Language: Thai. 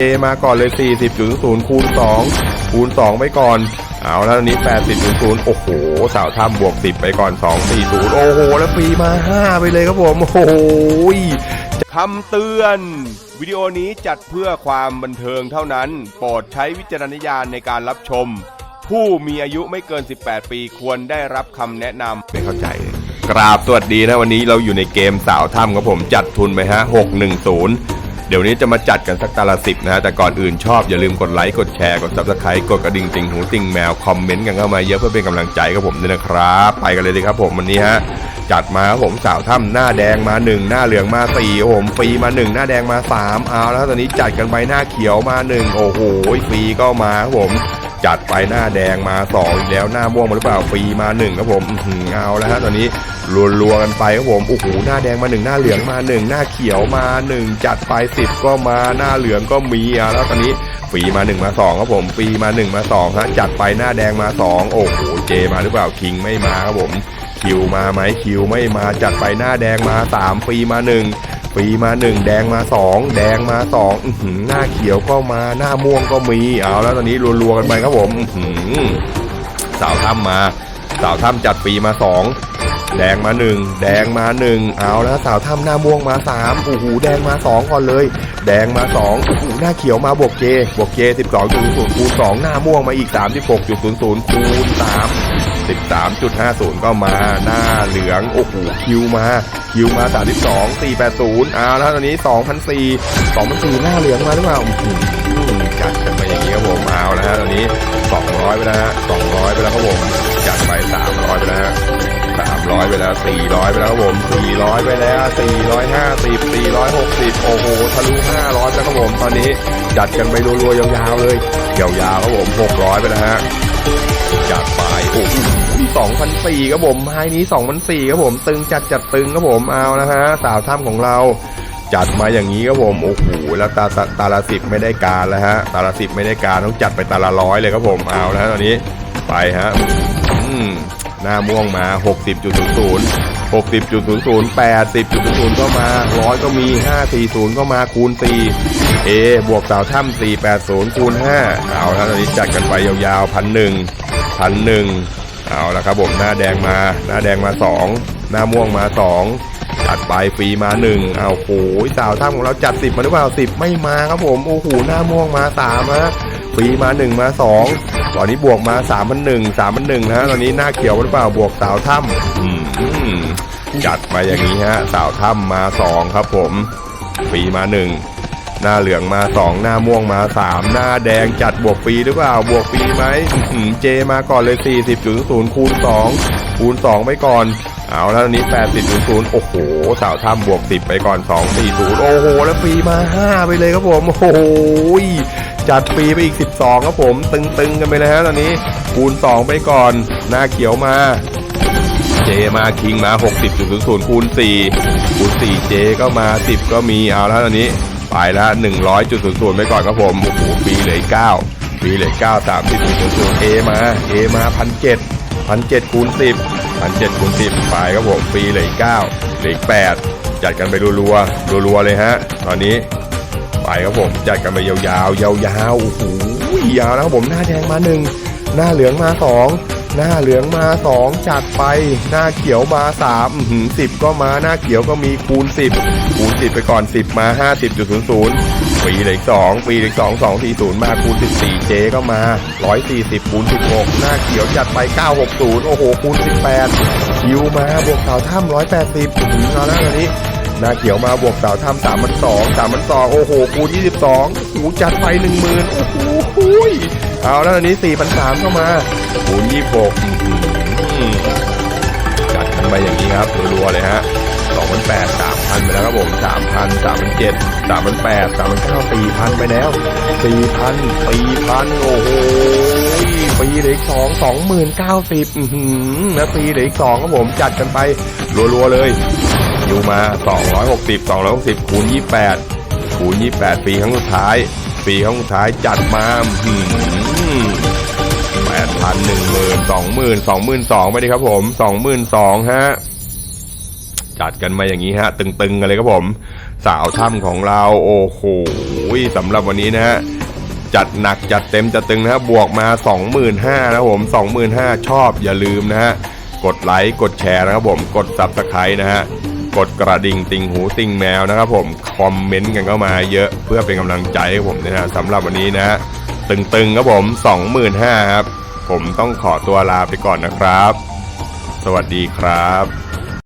เอมาก่อนเลย 40.0 คูณ 2 คูณ 2 ไปก่อน เอาแล้วอันนี้ 80.0 โอ้โห สาวถ้ำบวก 10 ไปก่อน 240 โอ้โห แล้วฟรีมา 5 ไปเลยครับผม โอ้โหคำเตือน วิดีโอนี้จัดเพื่อความบันเทิงเท่านั้น โปรดใช้วิจารณญาณในการรับชม ผู้มีอายุไม่เกิน 18 ปีควรได้รับคำแนะนำไม่เข้าใจ กราบสวัสดีนะวันนี้เราอยู่ในเกมสาวถ้ำครับผมจัดทุนไปฮะ 610 ดี๋ยวนี้จะมาจัดกันสักตาละสิบนะฮะ แต่ก่อนอื่นชอบอย่าลืมกดไลค์ กดแชร์ กดซับสไครต์กดกระดิ่งติงหูติงแมว คอมเมนต์กันเข้ามาเยอะเพื่อเป็นกำลังใจกับผมด้วยนะครับ ไปกันเลยดีครับผมวันนี้ฮะ จัดมาครับผมสาวถ้ำหน้าแดงมาหนึ่งหน้าเหลืองมาสี่โอ้โหฟรีมาหนึ่งหน้าแดงมาสามเอาแล้วตอนนี้จัดกันไปหน้าเขียวมาหนึ่งโอ้โหฟรีก็มาครับผม จัดไปหน้าแดงมาสองอีกแล้วหน้าม่วงมาหรือเปล่าฟรีมาหนึ่งครับผมหือเอาแล้วฮะตอนนี้รัวๆกันไปครับผมโอ้โหหน้าแดงมาหนึ่งหน้าเหลืองมาหนึ่งหน้าเขียวมาหนึ่งจัดไปสิบก็มาหน้าเหลืองก็มีอะแล้วตอนนี้ฟรีมาหนึ่งมาสองครับผมฟรีมาหนึ่งมาสองฮะจัดไปหน้าแดงมาสองโอ้โหเจมาหรือเปล่าคิงไม่มาครับผมคิวมาไหมคิวไม่มาจัดไปหน้าแดงมาสามฟรีมาหนึ่ง ฟรีมาหนึ่งแดงมาสองแดงมาสองหน้าเขียวก็มาหน้าม่วงก็มีเอาแล้วตอนนี้รัวๆกันไปครับผมสาวถ้ำมาสาวถ้ำจัดฟรีมาสอง แดงมาหนึ่งแดงมาหนึ่งเอาแล้วสาวถ้ำหน้าม่วงมาสามโอ้โหแดงมาสองก่อนเลย แดงมาสองโอ้โหหน้าเขียวมาบวกเจบวกเจสิบสองจุดศูนย์คูณสองหน้าม่วงมาอีกสามสิบหกจุดศูนย์ศูนย์คูณสาม13.50ก็มาหน้าเหลืองโอ้โหคิวมาคิวมา32 480เอาแล้วตอนนี้2,004 2,004หน้าเหลืองมาหรือเปล่าจัดกันไปอย่างนี้ครับผมเอาแล้วฮะตอนนี้200ไปแล้วฮะ200ไปแล้วครับผมจัดไป300ไปแล้วฮะ 300ไปแล้ว400ไปแล้วครับผม400ไปแล้ว450 460โอ้โหทะลุ500แล้วครับผมตอนนี้จัดกันไปรัวๆยาวๆเลยยาวๆครับผม600ไปแล้วฮะจัดไปโอ้โหสองพันสี่ครับผมไม้นี้สองพันสี่ครับผม ตึงจัดจัดตึงครับผมเอานะฮะสาวถ้ำของเราจัดมาอย่างนี้ครับผมโอ้โหแล้วตาตาละสิบไม่ได้การแล้วฮะตาละสิบไม่ได้การต้องจัดไปตาละร้อยเลยครับผมเอานะฮะตอนนี้ไปฮะ หน้าม่วงมา 60.00 60.00 80.00 ก็มาร้อยก็มี 540 ก็มาคูณ 4 A บวกสาวถ้ำ480 คูณ 5 เอาละตอนนี้จัดกันไปยาวๆพันหนึ่งพันหนึ่งเอาละครับผมหน้าแดงมา หน้าแดงมา 2 หน้าม่วงมา 2จัดไปฟรีมา1เอาโหสาวถ้ำของเราจัด10มาหรือเปล่า10ไม่มาครับผม โอ้โห หน้าม่วงมา3ฮะ ฟรีมา 1 มา2ตอนนี้บวกมา3 0 0 1 3 0 0 1นะฮะตอนนี้หน้าเขียวหรือเปล่าบวกสาวถ้ำจัดมาอย่างนี้ฮะสาวถ้ำมา 2 ครับผมฟรีมา 1 หน้าเหลืองมา 2 หน้าม่วงมา 3 หน้าแดงจัดบวกฟรีหรือเปล่าบวกฟรีไหมเจมาก่อนเลย 40.0คูณ2คูณ2ไปก่อนเอาแล้วตอนนี้80.0 โอ้โห สาวถ้ำบวก 10 ไปก่อน 240 โอ้โห แล้วฟรีมา 5 ไปเลยครับผม โอ้โห จัดฟรีไปอีก 12ครับผมตึงๆกันไปเลยฮะตอนนี้คูณ 2 ไปก่อน หน้าเขียวมาเจมาคิงมา 60.00 คูณ 4 คูณ 4 เจก็มา 10 ก็มีเอาแล้วตอนนี้ ไปแล้ว100.00 ไปก่อนครับผมโอ้โหฟรีเหลือ9ฟรีเหลือ9 30.00 เอมาเอมา1,700 1,700คูณ 10 1,700คูณ10ไปครับผมฟรีเหลือ9เหลือ8จัดกันไปรัวๆรัวๆเลยฮะ ตอนนี้ ไปครับผมจัดกันไปยาวๆยาวๆโอ้โหยาวนะครับผมหน้าแดงมาหนึ่งหน้าเหลืองมาสองหน้าเหลืองมาสองจัดไปหน้าเขียวมาสามสิบก็มาหน้าเขียวก็มีคูณสิบคูณสิบไปก่อนสิบมาห้าสิบจุดศูนย์ศูนย์ปีเหล็กสองปีเหล็กสองสองสี่ศูนย์มาคูณสิบสี่เจก็มาร้อยสี่สิบคูณสิบหกหน้าเขียวจัดไปเก้าหกศูนย์โอ้โหคูณสิบแปดคิวมาบวกเสาถ้ำร้อยแปดสิบเอาแล้วตอน นี้หน้าเขียวมาบวกสาวทำสามพันสองสามพันสองโอ้โหคูณยี่สิบสองหูจัดไปหนึ่งหมื่นโอ้โหยเอาแล้วตอนนี้สี่พันสามเข้ามาคูณยี่สิบหกจัดกันไปอย่างนี้ครับรัวๆเลยฮะสองพันแปดสามพันไปแล้วครับผมสามพันสามพันเจ็ดสามพันแปดสามพันเก้าสี่พันไปแล้วสี่พันสี่พันโอ้โหปีเหลืออีกสองสองหมื่นเก้าสิบแล้วปีเหลืออีกสองครับผมจัดกันไปรัวๆเลย อยู่มา 260 260คูณ28คูณ28 ปีครั้งสุดท้าย ปีครั้งสุดท้ายจัดมาแปดพันหนึ่งหมื่นสองหมื่นสองหมื่นสองไปดิครับผมสองหมื่นสองฮะจัดกันมาอย่างนี้ฮะ ตึงๆกันเลยครับผม สาวถ้ำของเรา โอ้โหสำหรับวันนี้นะฮะจัดหนักจัดเต็มจัดตึงนะครับวกมา 25,000นะครับผม25,000 ชอบอย่าลืมนะฮะ กดไลค์ กดแชร์นะครับผม กด Subscribe นะฮะ กดกระดิ่งติงหูติงแมวนะครับผมคอมเมนต์กันเข้ามาเยอะเพื่อเป็นกำลังใจให้ผมนะฮะสำหรับวันนี้นะฮะตึงๆครับผม25,000ครับผมต้องขอตัวลาไปก่อนนะครับ สวัสดีครับ